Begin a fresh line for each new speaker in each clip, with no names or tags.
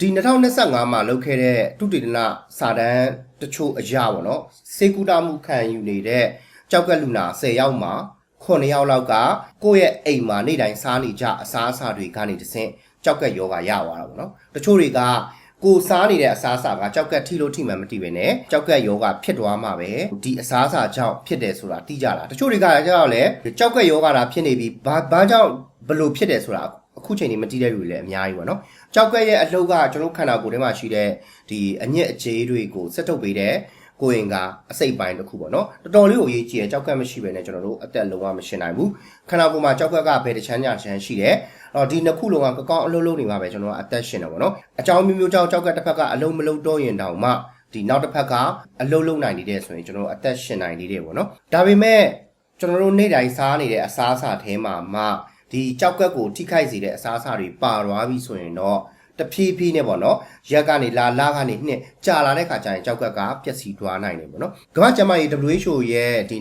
ဒီ2025မှာလုပ်ခဲ့တဲ့တုတေသနစာတမ်းတချို့အရာပေါ့နော်စေကူတာမှုခံယူနေတဲ့ကြောက်ကက်လူနာ10ယောက်မှာ9ယောက်လောက်ကကိုယ့်ရဲ့အိမ်မှာနေ့တိုင်းစားနေကြအစားအစာတွေကနေတဆင့်ကြောက်ကက်ယောဂရသွားတာပေါ့နော်တချို့တွေကကိုစားနေတဲ့အစားအစာကကြောက်ကက်ထိလို့ထိမှန်မသိပဲနဲ့ကြောက်ကက်ယောဂဖြစ်သွားမှာပဲဒီအစားအစာကြောင့်ဖြစ်တယ်ဆိုတာသိကြတာတချို့တွေကကြောက်လဲကြောက်ကက်ယောဂတာဖြစ်နေပြီးဘာဘာကြောင့်ဘလို့ဖြစ်တယ်ဆိုတာအခုချိန်นี้မသိတဲ့လူတွေလည်းအများကြီးပေါ့နော် ကြောက်ကက်ရဲ့အလှုပ်ကကျွန်တော်ခန္ဓာကိုယ်ထဲမှာရှိတဲ့ဒီအညစ်အကြေးတွေကိုဆက်ထုတ်ပေးတဲ့ကိုရင်ကအစိတ်ပိုင်းတစ်ခုပေါ့နော်တော်တော်လေးကိုအရေးကြီးတယ်ကြောက်ကက်မရှိဘဲနဲ့ကျွန်တော်တို့အသက်လုံးဝမရှင်းနိုင်ဘူးခန္ဓာကိုယ်မှာကြောက်ကက်ကဘယ်တစ်ချမ်းညာချမ်းရှိတယ်အော်ဒီနှစ်ခုလုံးကကောင်းအလုံးလုံးနေမှာပဲကျွန်တော်ကအသက်ရှင်တယ်ပေါ့နော်အကြောင်းမျိုးမျိုးကြောင့်ကြောက်ကက်တစ်ဖက်ကအလုံးမလုံးတော့ရင်တောင်မှဒီနောက်တစ်ဖက်ကအလုံးလုံးနိုင်နေတဲ့ဆိုရင်ကျွန်တော်အသက်ရှင်နိုင်နေတယ်ပေါ့နော်ဒါပေမဲ့ကျွန်တော်တို့နေ့တိုင်းစားနေတဲ့အစားအစာထဲမှာမှ ဒီကြောက်ကက်ကိုထိခိုက်စေတဲ့အစားအစာတွေပါသွားပြီဆိုရင်တော့တဖြည်းဖြည်းနဲ့ပေါ့နော်ရက်ကနေလာလာကနေနှစ်ကြာလာတဲ့ခါကျရင်ကြောက်ကက်ကပျက်စီးသွားနိုင်တယ်ပေါ့နော်ကမ္ဘာ့ကျန်းမာရေး WHO ရဲ့ဒီ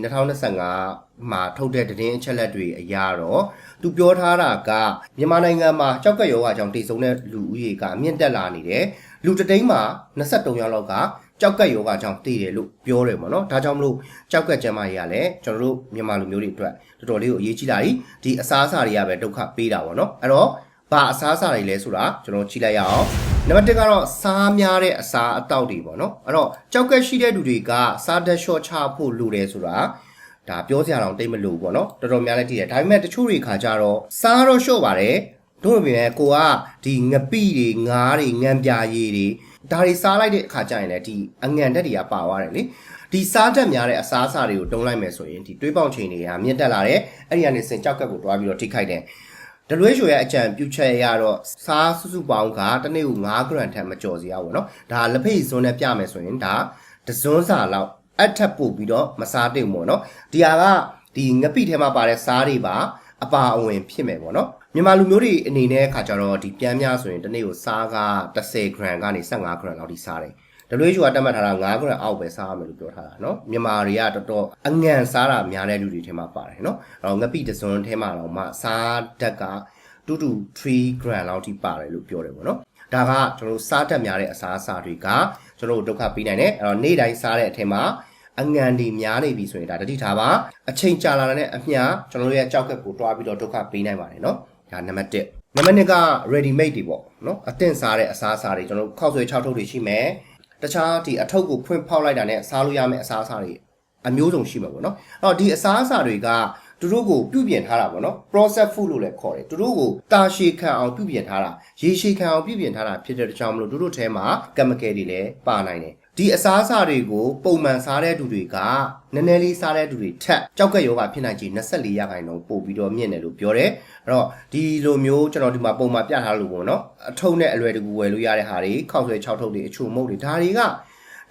2025မှာထုတ်တဲ့သတင်းအချက်လက်တွေအရတော့သူပြောထားတာကမြန်မာနိုင်ငံမှာကြောက်ကက်ရောဂါကြောင့်တည်ဆုံတဲ့လူဦးရေကအမြင့်တက်လာနေတယ်လူတသိန်းမှာ23ယောက်လောက်က ကြောက်ကက်ယောဂကြောင့်တည်တယ်လို့ပြောတယ်ပေါ့နော်ဒါကြောင့်မလို့ကြောက်ကက်ကျန်းမာရေးကလည်းကျွန်တော်တို့မြန်မာလူမျိုးတွေအတွက်တော်တော်လေးကိုအရေးကြီးလာပြီဒီအစားအစာတွေကပဲဒုက္ခပေးတာပေါ့နော်အဲ့တော့ဘာအစားအစာတွေလဲဆိုတာကျွန်တော်ကြည့်လိုက်ရအောင်နံပါတ်1ကတော့စားများတဲ့အစာအတောက်တွေပေါ့နော်အဲ့တော့ကြောက်ကက်ရှိတဲ့လူတွေကစားတက်လျှော့ချဖို့လိုတယ်ဆိုတာဒါပြောစရာတော့တိတ်မလို့ပေါ့နော်တော်တော်များလည်းတည်တယ်ဒါပေမဲ့တချို့တွေခါကြတော့စားတော့လျှော့ပါတယ်တို့ပေမဲ့ကိုကဒီငပိတွေငားတွေငံပြာရည်တွေ ဒါတွေစားလိုက်တဲ့အခါကျရင်လည်းဒီအငံတက်တွေကပါသွားတယ်လေဒီစားတက်များတဲ့အစားအစာတွေကိုတုံးလိုက်မယ်ဆိုရင်ဒီတွေးပေါင်ချိန်တွေကမြင့်တက်လာတယ်အဲ့ဒီကနေစင်ကြောက်ကက်ကိုတွားပြီးတော့ထိခိုက်တယ် WHO ရဲ့အကြံပြုချက်အရတော့စားစုစုပေါင်းကတစ်နေ့ကို9 gram ထက်မကျော်စေရဘူးเนาะဒါလက်ဖိတ်ဇွန်းနဲ့ပြမယ်ဆိုရင်ဒါတဇွန်းစာလောက်အထက်ပို့ပြီးတော့မစားတိတ်မို့เนาะဒီဟာကဒီငပိထဲမှာပါတဲ့စားတွေပါအပါအဝင်ဖြစ်မယ်ပေါ့เนาะ မြန်မာလူမျိုးတွေအနေနဲ့ခါကြတော့ဒီပြန်များဆိုရင်တစ်နေ့ကိုစားက10 gram ကနေ15 gram လောက်ထိစားတယ် WHO ကတတ်မှတ်ထားတာ9 gram အောက်ပဲစားရမယ်လို့ပြောထားတာเนาะမြန်မာတွေကတော်တော်အငံစားတာများတဲ့လူတွေထဲမှာပါတယ်เนาะအဲ့တော့ငပိတစွန်းထဲမှာတော့မှစားတက်ကတူတူ3 gram လောက်ထိပါတယ်လို့ပြောတယ်ပေါ့เนาะဒါကကျွန်တော်တို့စားတက်များတဲ့အစားအစာတွေကကျွန်တော်တို့ဒုက္ခပေးနိုင်တယ်အဲ့တော့နေ့တိုင်းစားတဲ့အထက်မှာအငံဒီများနေပြီဆိုရင်ဒါတတိထားပါအချိန်ကြာလာတဲ့အမျှကျွန်တော်တို့ရဲ့ကြောက်ကက်ကိုတွားပြီးတော့ဒုက္ခပေးနိုင်ပါတယ်เนาะ ဒါနံပါတ်1နံပါတ်2က ready made တွေပေါ့နော်အသင့်စားတဲ့အစားအစာတွေကျွန်တော်တို့ခောက်ဆွဲ6ထုပ်တွေရှိမယ်တခြားဒီအထုပ်ကိုဖွင့်ဖောက်လိုက်တာနဲ့စားလို့ရမယ့်အစားအစာတွေအမျိုးစုံရှိမှာပေါ့နော်အဲ့တော့ဒီအစားအစာတွေကသူတို့ကိုပြုပြင်ထားတာပေါ့နော် process food လို့လည်းခေါ်တယ်သူတို့ကိုတာရှည်ခံအောင်ပြုပြင်ထားတာရေရှည်ခံအောင်ပြုပြင်ထားတာဖြစ်တဲ့ကြောင့်မလို့သူတို့ထဲမှာ chemical တွေလည်းပါနိုင်တယ် ဒီအစားအစာတွေကိုပုံမှန်စားတဲ့သူတွေကနည်းနည်းလေးစားတဲ့သူတွေထက်ကြောက်ကက်ယောဂဖြစ်နိုင်ခြေ24ရာခိုင်နှုန်းပို့ပြီးတော့မြင့်တယ်လို့ပြောတယ်အဲ့တော့ဒီလိုမျိုးကျွန်တော်ဒီမှာပုံမှန်ပြထားလို့ပေါ့နော်အထုပ်နဲ့အလွယ်တကူဝယ်လို့ရတဲ့ဟာတွေခောက်ဆွဲ6ထုပ်တွေအချို့မုတ်တွေဒါတွေက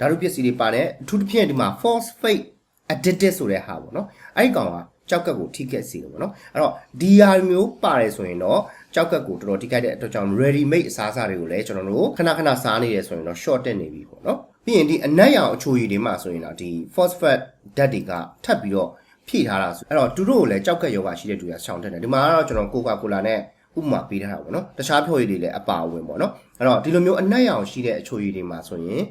ဓာတုပစ္စည်းတွေပါတဲ့အထူးသဖြင့်ဒီမှာ phosphate addicted ဆိုတဲ့ဟာပေါ့နော်အဲ့ဒီကောင်ကကြောက်ကက်ကိုထိခိုက်စေတယ်ပေါ့နော်အဲ့တော့ဒီဟာမျိုးပါတယ်ဆိုရင်တော့ကြောက်ကက်ကိုတော်တော်ထိခိုက်တဲ့အတွက်ကြောင့် ready made အစားအစာတွေကိုလည်းကျွန်တော်တို့ခဏခဏစားနေရဆိုရင်တော့ short တက်နေပြီပေါ့နော် ပြီးရင်ဒီအနက်ရောင်အချိုရည်တွေမှာဆိုရင်တော့ဒီ phosphate ဓာတ်တွေကထပ်ပြီးတော့ဖြည့်ထားတာဆိုအဲ့တော့သူတို့ကိုလည်းကြောက်ကက်ယောဂရှိတဲ့သူကရှောင်တက်တယ်ဒီမှာကတော့ကျွန်တော်ကိုကာကိုလာနဲ့ဥပမာပေးထားတာပေါ့နော်တခြားဖြော်ရည်တွေလည်းအပါအဝင်ပေါ့နော်အဲ့တော့ဒီလိုမျိုးအနက်ရောင်ရှိတဲ့အချိုရည်တွေမှာဆိုရင်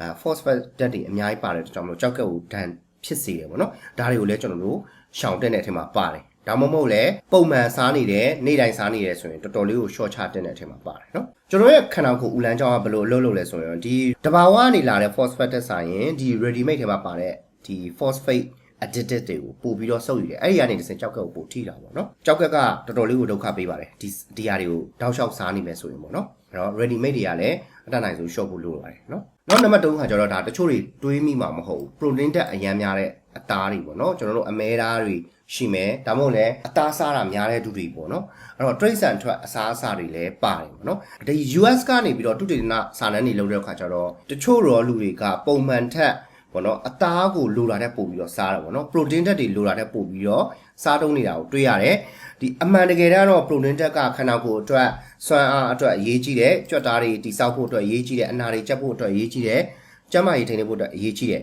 အဲ phosphate ဓာတ်တွေအများကြီးပါတယ်တကြောင်မလို့ကြောက်ကက်ကိုဒဏ်ဖြစ်စေတယ်ပေါ့နော်ဒါတွေကိုလည်းကျွန်တော်တို့ရှောင်တက်တဲ့အထက်မှာပါတယ် ဒါမှမဟုတ်လည်းပုံမှန်စားနေတဲ့နေ့တိုင်းစားနေတယ်ဆိုရင်တော်တော်လေးကို short ချတက်တဲ့အထက်မှာပါတယ်နော်ကျွန်တော်ရဲ့ခန္ဓာကိုယ်ဦးလန်းကြောင်းကဘယ်လိုအလုပ်လုပ်လဲဆိုရင်ဒီတဘာဝကနေလာတဲ့ phosphate တက်ဆိုင်ရင်ဒီ ready made ထဲမှာပါတဲ့ဒီ phosphate addicted တွေကိုပို့ပြီးတော့စုပ်ယူတယ်အဲ့ဒီကနေတစ်စင်ကြောက်ကက်ကိုပို့ထိတာပေါ့နော်ကြောက်ကက်ကတော်တော်လေးကိုဒုက္ခပေးပါတယ်ဒီဒီဟာတွေကိုတောက်လျှောက်စားနေမယ်ဆိုရင်ပေါ့နော်အဲ့တော့ ready made တွေကလည်းအတတ်နိုင်ဆုံး short ဖို့လိုပါတယ်နော်နောက်နံပါတ်3ကကျတော့ဒါတချို့တွေတွေးမိမှာမဟုတ်ဘူး protein တက်အရန်များတဲ့အသားတွေပေါ့နော်ကျွန်တော်တို့အမဲသားတွေရှိမယ်ဒါမှမဟုတ်လည်းအသားစားတာများတဲ့သူတွေပေါ့နော်အဲ့တော့ trace and track အစားအစာတွေလည်းပါတယ်ပေါ့နော်ဒီ US ကနေပြီးတော့တုတေသနစာနန်းတွေလုပ်တဲ့အခါကျတော့တချို့ရောလူတွေကပုံမှန်ထက် ပေါ့နော်အသားကိုလိုတာတဲ့ပို့ပြီးတော့စားတာပေါ့နော် protein ဓာတ်တွေလိုတာတဲ့ပို့ပြီးတော့စားတုံးနေတာကိုတွေ့ရတယ်ဒီအမှန်တကယ်တော့ protein ဓာတ်ကခန္ဓာကိုယ်အတွက်စွမ်းအားအတွက်အရေးကြီးတယ်ကြွက်သားတွေတိစောက်ဖို့အတွက်အရေးကြီးတယ်အနာတွေချက်ဖို့အတွက်အရေးကြီးတယ်ကျန်းမာရေးထိန်းသိမ်းဖို့အတွက်အရေးကြီးတယ်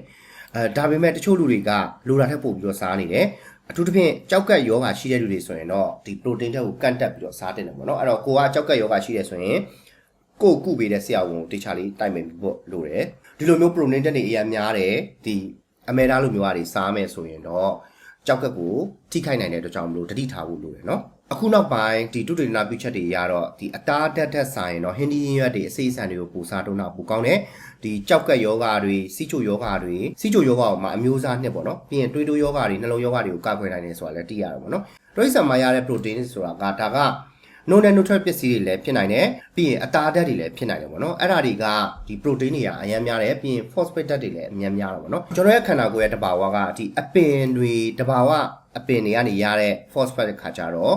အဲဒါပေမဲ့တချို့လူတွေကလိုတာတဲ့ပို့ပြီးတော့စားနေတယ်အထူးသဖြင့်ကြောက်ကက်ယောဂရှိတဲ့လူတွေဆိုရင်တော့ဒီ protein ဓာတ်ကိုကန့်တက်ပြီးတော့စားတင်တယ်ပေါ့နော်အဲ့တော့ကိုကကြောက်ကက်ယောဂရှိတယ်ဆိုရင်ကိုယ်ကုပေးတဲ့ဆရာဝန်ကိုတေချာလေးတိုင်ပင်ပြီးဖို့လိုတယ် ဒီလိုမျိုး protein တက်နေအများများတယ်ဒီအမေဒါလိုမျိုးအရာတွေစားမယ်ဆိုရင်တော့ကြောက်ကက်ကိုထိခိုက်နိုင်တဲ့အတွက်ကြောင့်မလို့တတိထားဖို့လိုတယ်နော်အခုနောက်ပိုင်းဒီတုတေနာပြုချက်တွေရတော့ဒီအသားတက်တက်ဆိုင်တော့ဟင်းဒီရင်းရွက်တွေအစိအဆန်တွေကိုပူစားတုံးတာပူကောင်းတယ်ဒီကြောက်ကက်ယောဂါတွေစီချိုယောဂါတွေစီချိုယောဂါမှာအမျိုးအစားနှစ်ပေါ့နော်ပြီးရင်တွေးတိုးယောဂါတွေနှလုံးယောဂါတွေကိုကာကွယ်နိုင်တယ်ဆိုတာလည်းသိရတယ်ပေါ့နော်ဒရိတ်ဆန်မှာရတဲ့ protein ဆိုတာကဒါက no and neutral ပစ္စည်းတွေလည်းဖြစ်နိုင်တယ်ပြီးရင်အတာဓာတ်တွေလည်းဖြစ်နိုင်တယ်ပေါ့နော်အဲ့ဒါတွေကဒီ protein တွေကအများများတယ်ပြီးရင် phosphate ဓာတ်တွေလည်းအများများတယ်ပေါ့နော်ကျွန်တော်ရဲ့ခန္ဓာကိုယ်ရဲ့တဘာဝကဒီအပင်တွေတဘာဝအပင်တွေကနေရတဲ့ phosphate ခါကြတော့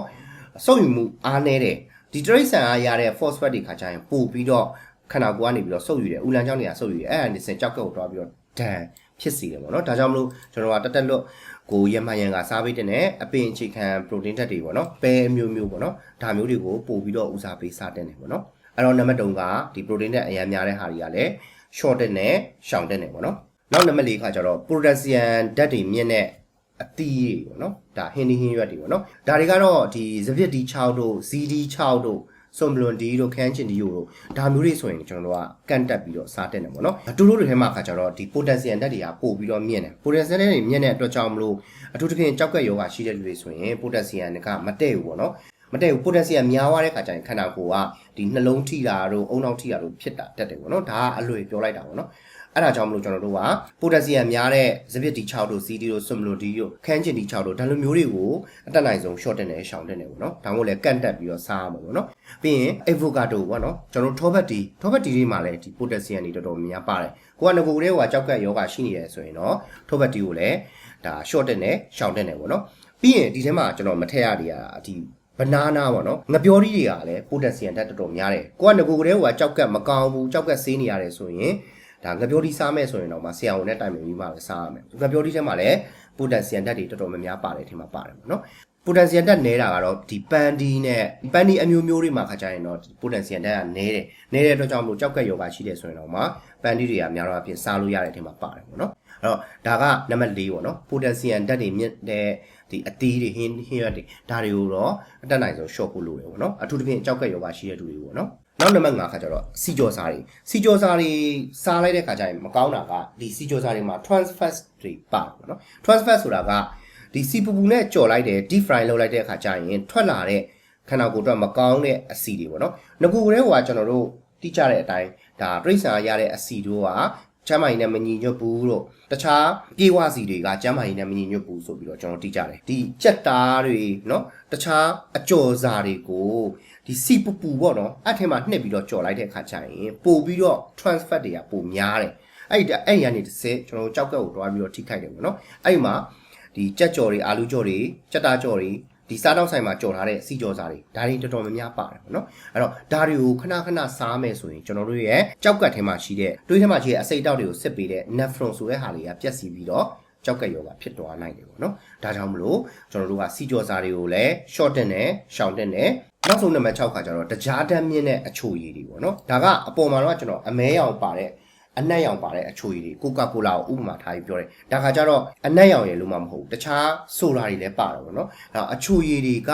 စုပ်ယူမှုအားနည်းတယ်ဒီတရိတ်ဆန်ကရတဲ့ phosphate တွေခါကြရင်ပို့ပြီးတော့ခန္ဓာကိုယ်ကနေပြီးတော့စုပ်ယူတယ်ဥလန်ကြောင့်နေရာစုပ်ယူတယ်အဲ့ဒါနေစင်ကြောက်ကကိုတွားပြီးတော့ဒဏ်ဖြစ်စီတယ်ပေါ့နော်ဒါကြောင့်မလို့ကျွန်တော်ကတက်တက်လွတ် ကိုရမရန်ကစားပေးတဲ့နဲ့အပင်အခြေခံ protein ဓာတ်တွေပေါ့နော်ပဲအမျိုးမျိုးပေါ့နော်ဒါမျိုးတွေကိုပို့ပြီးတော့ဦးစားပေးစားတဲ့နေပေါ့နော်အဲ့တော့နံပါတ်3ကဒီ protein ဓာတ်အများများတဲ့ဟာတွေကလည်း short တဲ့နဲ့ရှောင်တဲ့နေပေါ့နော်နောက်နံပါတ်4ကကျတော့ potassium ဓာတ်တွေမြင့်တဲ့အသီးတွေပေါ့နော်ဒါဟင်းဒီဟင်းရွက်တွေပေါ့နော်ဒါတွေကတော့ဒီစပစ်ဒီ6တို့ ZD 6 တို့ စွန်ဘလွန်ဒီတို့ခန်းချင်ဒီတို့ဒါမျိုးတွေဆိုရင်ကျွန်တော်တို့ကကန့်တက်ပြီးတော့စားတက်တယ်ပေါ့နော်အတူတူတွေထဲမှာခါကြတော့ဒီ potassium ဓာတ်တွေကပို့ပြီးတော့မြင့်တယ် potassium ဓာတ်တွေမြင့်တဲ့အတွက်ကြောင့်မလို့အထူးသဖြင့်ကြောက်ကက်ယောဂရှိတဲ့လူတွေဆိုရင် potassium ကမတည့်ဘူးပေါ့နော်မတည့်ဘူး potassium များသွားတဲ့ခါကျရင်ခန္ဓာကိုယ်ကဒီနှလုံးထိတာတို့အုံနောက်ထိတာတို့ဖြစ်တာတက်တယ်ပေါ့နော်ဒါကအလွယ်ပြောလိုက်တာပေါ့နော် အဲ့ဒါကြောင့်မလို့ကျွန်တော်တို့ကပိုတက်ဆီယမ်များတဲ့စပစ်ဒီ6တို့ CD တို့ဆွမ်မလိုဒီတို့ခန်းချင်ဒီ6တို့ဒါလိုမျိုးတွေကိုအတက်နိုင်ဆုံး short တက်နေရှောင်တက်နေပေါ့နော်ဒါမှမဟုတ်လည်းကန့်တက်ပြီးတော့စားရမှာပေါ့နော်ပြီးရင် avocado ပေါ့နော်ကျွန်တော်တို့ thobat tea thobat tea တွေမှာလည်းဒီ potassium တွေတော်တော်များပါတယ်ကိုကငကိုကလေးကကြောက်ကက်ယောဂရှိနေတယ်ဆိုရင်တော့ thobat tea ကိုလည်းဒါ short တက်နေရှောင်တက်နေပေါ့နော်ပြီးရင်ဒီထဲမှာကျွန်တော်မထည့်ရသေးတာဒီဘနာနာပေါ့နော်ငပြောရီတွေကလည်းပိုတက်ဆီယမ်ဓာတ်တော်တော်များတယ်ကိုကငကိုကလေးကကြောက်ကက်မကောင်းဘူးကြောက်ကက်ဆေးနေရတယ်ဆိုရင် ဒါငပြောဒီစားမယ်ဆိုရင်တော့မဆရာဝန်နဲ့တိုင်ပင်ပြီးမှပဲစားရမယ်ငပြောဒီထဲမှာလည်းပိုတက်ဆီယမ်ဓာတ်တွေတော်တော်များများပါတယ်ထင်မှာပါတယ်ပေါ့နော်ပိုတက်ဆီယမ်ဓာတ်နဲတာကတော့ဒီပန်ဒီနဲ့ပန်ဒီအမျိုးမျိုးတွေမှာခါကြရင်တော့ပိုတက်ဆီယမ်ဓာတ်ကနဲတယ်နဲတဲ့အတွက်ကြောင့်မလို့ကြောက်ကက်ယောဂရှိတယ်ဆိုရင်တော့မှပန်ဒီတွေကများတော့အပြင်စားလို့ရတဲ့ထင်မှာပါတယ်ပေါ့နော်အဲ့တော့ဒါကနံပါတ်၄ပေါ့နော်ပိုတက်ဆီယမ်ဓာတ်တွေမြင့်တဲ့ဒီအသီးတွေဟင်းဟင်းရက်တွေဒါတွေကိုတော့အတက်နိုင်ဆုံး short ဖို့လိုတယ်ပေါ့နော်အထူးသဖြင့်ကြောက်ကက်ယောဂရှိတဲ့သူတွေပေါ့နော် နောက်နံပါတ်5ခါကျတော့စီကြောစားတွေစီကြောစားတွေစားလိုက်တဲ့ခါကျရင်မကောင်းတာကဒီစီကြောစားတွေမှာ trans fat တွေပါပေါ့နော် trans fat ဆိုတာကဒီစီပူပူနဲ့ကြော်လိုက်တယ် deep fry လုပ်လိုက်တဲ့ခါကျရင်ထွက်လာတဲ့ခန္ဓာကိုယ်အတွက်မကောင်းတဲ့အဆီတွေပေါ့နော်ငကူကလေးကကျွန်တော်တို့တိကျတဲ့အတိုင်းဒါပြိဿာရတဲ့အဆီတို့ကကျမ်းမာရေးနဲ့မညီညွတ်ဘူးလို့တခြားပြေဝစီတွေကကျမ်းမာရေးနဲ့မညီညွတ်ဘူးဆိုပြီးတော့ကျွန်တော်သိကြတယ်ဒီကြက်သားတွေเนาะတခြားအကျော်စာတွေကို ဒီစီပူပူပေါ့နော်အဲ့ထဲမှာနှစ်ပြီးတော့ကြော်လိုက်တဲ့အခါကျရင်ပို့ပြီးတော့ transfer တွေကပိုများတယ်အဲ့ဒီအဲ့ဒီကနေတစ်စက်ကျွန်တော်တို့ကြောက်ကက်ကိုတွားပြီးတော့ထိခိုက်တယ်ပေါ့နော်အဲ့ဒီမှာဒီကြက်ကြော်တွေအာလူကြော်တွေကြက်သားကြော်တွေဒီစားတော့ဆိုင်မှာကြော်ထားတဲ့စီကြော်စားတွေဒါတွေတော်တော်များများပါတယ်ပေါ့နော်အဲ့တော့ဒါတွေကိုခဏခဏစားမယ်ဆိုရင်ကျွန်တော်တို့ရဲ့ကြောက်ကတ်ထဲမှာရှိတဲ့တွေးထဲမှာရှိတဲ့အစိတ်တောက်တွေကိုစစ်ပေးတဲ့ nephron ဆိုတဲ့ဟာတွေကပြက်စီပြီးတော့ကြောက်ကက်ယောဂဖြစ်သွားနိုင်တယ်ပေါ့နော်ဒါကြောင့်မလို့ကျွန်တော်တို့ကစီကြော်စားတွေကိုလည်း short တင်နဲ့ရှောင်တင်နဲ့ နောက်ဆုံးနံပါတ်6ခါကျတော့တကြားတန်းမြင့်တဲ့အချိုရည်တွေပေါ့နော်ဒါကအပေါ်မှာတော့ကျွန်တော်အမဲရောင်ပါတဲ့အနက်ရောင်ပါတဲ့အချိုရည်တွေကိုကာကိုလာကိုဥပမာထားပြီးပြောတယ်ဒါခါကျတော့အနက်ရောင်ရည်လို့မှမဟုတ်ဘူးတခြားဆိုလာတွေလည်းပါတယ်ပေါ့နော်အဲအချိုရည်တွေက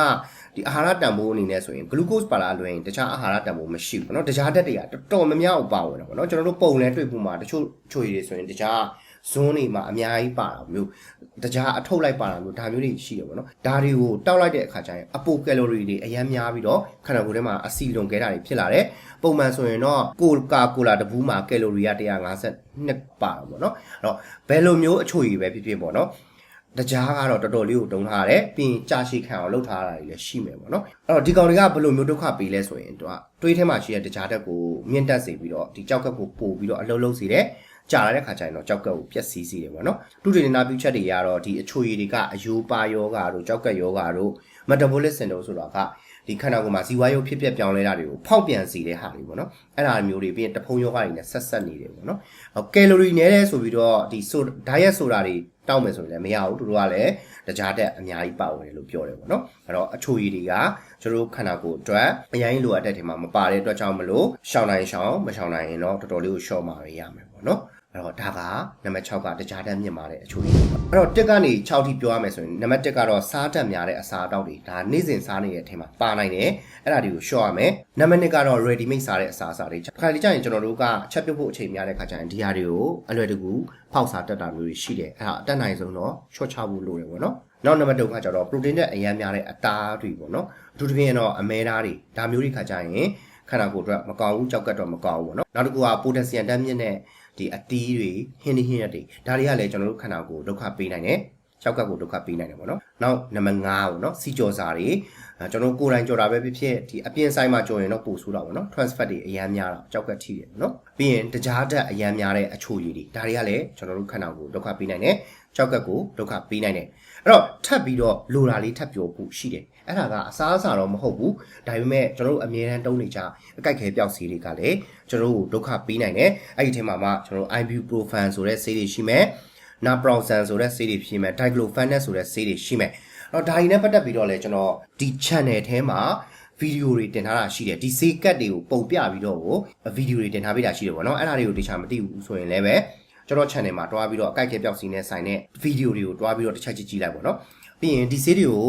ဒီအာဟာရတန်ဖိုးအနေနဲ့ဆိုရင် glucose ပါလာလွှဲရင်တခြားအာဟာရတန်ဖိုးမရှိဘူးပေါ့နော်တခြားဓာတ်တွေကတော်တော်များများပါဝင်တယ်ပေါ့နော်ကျွန်တော်တို့ပုံလဲတွေ့ဖို့မှာတချို့ချိုရည်တွေဆိုရင်တခြား ဇွန်းတွေမှာအများကြီးပါတာမျိုးတခြားအထုတ်လိုက်ပါတာမျိုးဒါမျိုးတွေရှိတယ်ပေါ့နော်ဒါတွေကိုတောက်လိုက်တဲ့အခါကျရင်အပိုကယ်လိုရီတွေအများများပြီးတော့ခန္ဓာကိုယ်ထဲမှာအဆီလွန်ခဲတာတွေဖြစ်လာတယ်ပုံမှန်ဆိုရင်တော့ကိုကာကိုလာတဘူးမှာကယ်လိုရီက152ပါတာပေါ့နော်အဲ့တော့ဘယ်လိုမျိုးအချို့ကြီးပဲဖြစ်ဖြစ်ပေါ့နော်တကြားကတော့တော်တော်လေးကိုတုံးထားတယ်ပြီးရင်ကြာရှည်ခံအောင်လုပ်ထားတာတွေလည်းရှိမယ်ပေါ့နော်အဲ့တော့ဒီကောင်တွေကဘယ်လိုမျိုးဒုက္ခပေးလဲဆိုရင်သူကတွေးထဲမှာရှိတဲ့တကြားတက်ကိုမြင့်တက်စေပြီးတော့ဒီကြောက်ကက်ကိုပို့ပြီးတော့အလုံးလုံးစေတယ် ကြာလာတဲ့ခါကျရင်တော့ကြောက်ကက်ကိုပျက်စီးစေတယ်ပေါ့နော်တူတေနာပြုချက်တွေကတော့ဒီအချိုရည်တွေကအယိုးပါယောဂါတို့ကြောက်ကက်ယောဂါတို့ metabolic syndrome ဆိုတာကဒီခန္ဓာကိုယ်မှာဇီဝရုပ်ဖြစ်ပျက်ပြောင်းလဲတာတွေကိုဖောက်ပြန်စေတဲ့ဟာတွေပေါ့နော်အဲ့ဒါမျိုးတွေပြီးရင်တဖုံယောဂါတွေနဲ့ဆက်ဆက်နေတယ်ပေါ့နော်ကယ်လိုရီနည်းတယ်ဆိုပြီးတော့ဒီဆိုဒိုင်ရက်ဆိုတာတွေတောက်မယ်ဆိုရင်လည်းမရဘူးသူတို့ကလည်းတကြားတက်အများကြီးပါဝင်တယ်လို့ပြောတယ်ပေါ့နော်အဲ့တော့အချိုရည်တွေကကျွန်တော်ခန္ဓာကိုယ်အတွက်အရင်လိုအပ်တဲ့ထဲမှာမပါတဲ့အတွက်ကြောင့်မလို့ရှောင်းနိုင်ရှောင်းမရှောင်းနိုင်ရင်တော့တော်တော်လေးကိုရှော့မှာရရမယ်ပေါ့နော် အဲ့တော့ဒါကနံပါတ်6ကတကြားတန်းမြင့်မာတဲ့အချိုးကြီးပေါ့အဲ့တော့တက်ကနေ6ထိပြောရမယ်ဆိုရင်နံပါတ်1ကတော့စားတတ်များတဲ့အစာအတောက်တွေဒါနေ့စဉ်စားနေတဲ့အထင်မှာပါနိုင်တယ်အဲ့ဒါတွေကိုရှော့ရမယ်နံပါတ်2ကတော့ ready made စားတဲ့အစာအစာတွေခါလေးကျရင်ကျွန်တော်တို့ကချက်ပြုတ်ဖို့အချိန်များတဲ့ခါကျရင်ဒီဟာတွေကိုအလွယ်တကူဖောက်စားတတ်တာမျိုးတွေရှိတယ်အဲ့ဒါအတက်နိုင်ဆုံးတော့ရှော့ချဖို့လိုတယ်ပေါ့နော်နောက်နံပါတ်3ကကျတော့ protein နဲ့အရမ်းများတဲ့အသားတွေပေါ့နော်အထူးသဖြင့်တော့အမဲသားတွေဒါမျိုးတွေခါကျရင်ခန္ဓာကိုယ်အတွက်မကောင်းဘူးကြောက်ကတ်တော့မကောင်းဘူးပေါ့နော်နောက်တစ်ခုက potassium ဓာတ်မြင့်တဲ့ ဒီအသီးတွေဟင်းဒီဟင်းရက်တွေဒါတွေကလည်းကျွန်တော်တို့ခန္ဓာကိုယ်ဒုက္ခပေးနိုင်တယ်ကြောက်ကတ်ကိုဒုက္ခပေးနိုင်တယ်ပေါ့နော်နောက်နံပါတ်5ပေါ့နော်စီကြော်စာတွေအဲကျွန်တော်တို့ကိုယ်တိုင်ကြော်တာပဲဖြစ်ဖြစ်ဒီအပြင်ဆိုင်မှာကြော်ရင်တော့ပို့ဆိုးတာပေါ့နော် transfer တွေအရန်များတာကြောက်ကတ်ထိတယ်ပေါ့နော်ပြီးရင်တကြားဓာတ်အရန်များတဲ့အချိုရည်တွေဒါတွေကလည်းကျွန်တော်တို့ခန္ဓာကိုယ်ဒုက္ခပေးနိုင်တယ်ကြောက်ကတ်ကိုဒုက္ခပေးနိုင်တယ် အဲ့တော့ထပ်ပြီးတော့လိုတာလေးထပ်ပြောဖို့ရှိတယ်အဲ့ဒါကအစားအစာတော့မဟုတ်ဘူးဒါပေမဲ့ကျွန်တော်တို့အမြဲတမ်းတုံးနေကြအကြိုက်ခဲပျောက်ဆေးတွေကလည်းကျွန်တော်တို့ဒုက္ခပေးနိုင်တယ်အဲ့ဒီထဲမှာမှကျွန်တော်တို့ ibuprofen ဆိုတဲ့ဆေးတွေရှိမယ် naproxen ဆိုတဲ့ဆေးတွေရှိမယ် diclofenac ဆိုတဲ့ဆေးတွေရှိမယ်အဲ့တော့ဒါတွေနဲ့ပတ်သက်ပြီးတော့လည်းကျွန်တော်ဒီ channel ထဲမှာဗီဒီယိုတွေတင်ထားတာရှိတယ်ဒီဆေးကတ်တွေကိုပုံပြပြီးတော့ဗီဒီယိုတွေတင်ထားပေးတာရှိတယ်ပေါ့နော်အဲ့ဒါတွေကိုတခြားမသိဘူးဆိုရင်လည်းပဲ ကျွန်တော် channel မှာတွားပြီးတော့အကြိုက်ခဲပျောက်စီနဲ့ဆိုင်တဲ့ဗီဒီယိုတွေကိုတွားပြီးတော့တစ်ချက်ကြည့်ကြည့်လိုက်ပေါ့နော်ပြီးရင်ဒီဆေးတွေကို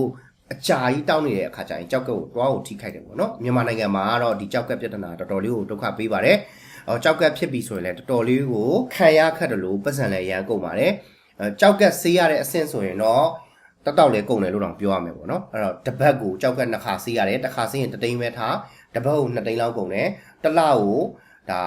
အကြာကြီးတောင်းနေတဲ့အခါကျရင်ကြောက်ကက်ကိုတွားကိုထိခိုက်တယ်ပေါ့နော်မြန်မာနိုင်ငံမှာကတော့ဒီကြောက်ကက်ပြဿနာတော်တော်လေးကိုဒုက္ခပေးပါတယ်အော်ကြောက်ကက်ဖြစ်ပြီဆိုရင်လည်းတော်တော်လေးကိုခံရခက်တယ်လို့ပတ်စံလည်းရမ်းကုန်ပါတယ်အဲကြောက်ကက်ဆေးရတဲ့အဆင့်ဆိုရင်တော့တက်တောက်လဲကုန်တယ်လို့တော့ပြောရမယ်ပေါ့နော်အဲ့တော့တပတ်ကိုကြောက်ကက်နှစ်ခါဆေးရတယ်တစ်ခါဆေးရင်တစ်သိန်းပဲထားတပတ်ကိုနှစ်သိန်းလောက်ကုန်တယ်တစ်လကိုဒါ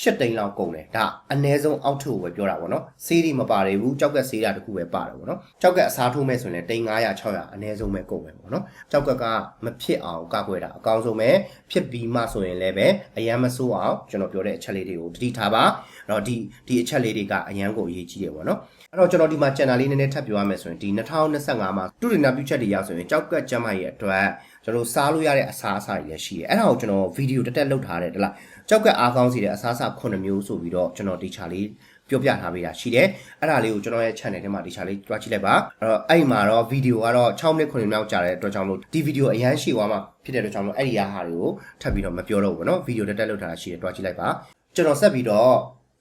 ရှစ်သိန်းလောက်ကုန်တယ်ဒါအနည်းဆုံးအောက်ထုကိုပဲပြောတာပေါ့နော်ဆေးတွေမပါရဘူးကြောက်ကက်ဆေးတာတခုပဲပါတယ်ပေါ့နော်ကြောက်ကက်အစားထိုးမဲ့ဆိုရင်လည်းသိန်း900 600အနည်းဆုံးပဲကုန်ပဲပေါ့နော်ကြောက်ကက်ကမဖြစ်အောင်ကာကွယ်တာအကောင်းဆုံးပဲဖြစ်ပြီးမှဆိုရင်လည်းပဲအရန်မဆိုးအောင်ကျွန်တော်ပြောတဲ့အချက်လေးတွေကိုတတိထားပါအဲ့တော့ဒီဒီအချက်လေးတွေကအရန်ကိုအရေးကြီးတယ်ပေါ့နော်အဲ့တော့ကျွန်တော်ဒီမှာ channel လေးနည်းနည်းထပ်ပြောရမယ်ဆိုရင်ဒီ2025မှာတူရီနာပြုချက်တွေရဆိုရင်ကြောက်ကက်ကျမ်းမာရဲ့အတွက် ကျွန်တော်စားလို့ရတဲ့အစားအစာတွေလည်းရှိတယ်အဲ့ဒါကိုကျွန်တော်ဗီဒီယိုတက်တက်လုပ်ထားတယ်တလားကြောက်ကက်အားကောင်းစီတဲ့အစားအစာ9မျိုးဆိုပြီးတော့ကျွန်တော်ဒီချာလေးပြောပြထားပေးတာရှိတယ်အဲ့ဒါလေးကိုကျွန်တော်ရဲ့ channel ထဲမှာဒီချာလေးတွားကြည့်လိုက်ပါအဲ့တော့အဲ့မှာတော့ဗီဒီယိုကတော့6မိနစ်9မိနစ်လောက်ကြာတဲ့အတွက်ကြောင့်မလို့ဒီဗီဒီယိုအရန်ရှည်သွားမှာဖြစ်တဲ့အတွက်ကြောင့်မလို့အဲ့ဒီဟာတွေကိုထပ်ပြီးတော့မပြောတော့ဘူးပေါ့နော်ဗီဒီယိုတက်တက်လုပ်ထားတာရှိတယ်တွားကြည့်လိုက်ပါကျွန်တော်ဆက်ပြီးတော့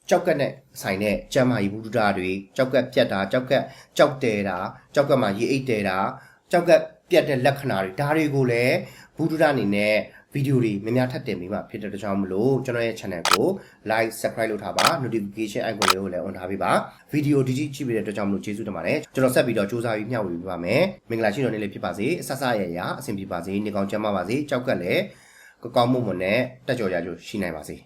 ကြောက်ကက်နဲ့ဆိုင်တဲ့ကျမ်းမာရေးဘုဒ္ဓတာတွေကြောက်ကက်ပြတ်တာကြောက်ကက်ကြောက်တဲတာကြောက်ကက်မှာရေအိတ်တဲတာကြောက်ကက် ပြတ်တဲ့လက္ခဏာတွေဒါတွေကိုလည်းဘုဒ္ဓတာအနေနဲ့ဗီဒီယိုတွေများများထပ်တင်ပေးမှဖြစ်တဲ့ကြောင့်မလို့ကျွန်တော်ရဲ့ channel ကို like subscribe လုပ်ထားပါ notification icon လေးကိုလည်း on ထားပေးပါဗီဒီယိုဒီကြီးကြည့်ပေးတဲ့အတွက်ကြောင့်မလို့ကျေးဇူးတင်ပါတယ်ကျွန်တော်ဆက်ပြီးတော့စူးစမ်းပြီးမျှဝေပေးပါမယ်မင်္ဂလာရှိတော်နေ့လေးဖြစ်ပါစေအဆဆရရအဆင်ပြေပါစေနေကောင်းကျန်းမာပါစေကြောက်ကက်လည်းကောင်းကောင်းမွန်မွန်နဲ့တက်ကြော်ကြကြရှိနိုင်ပါစေ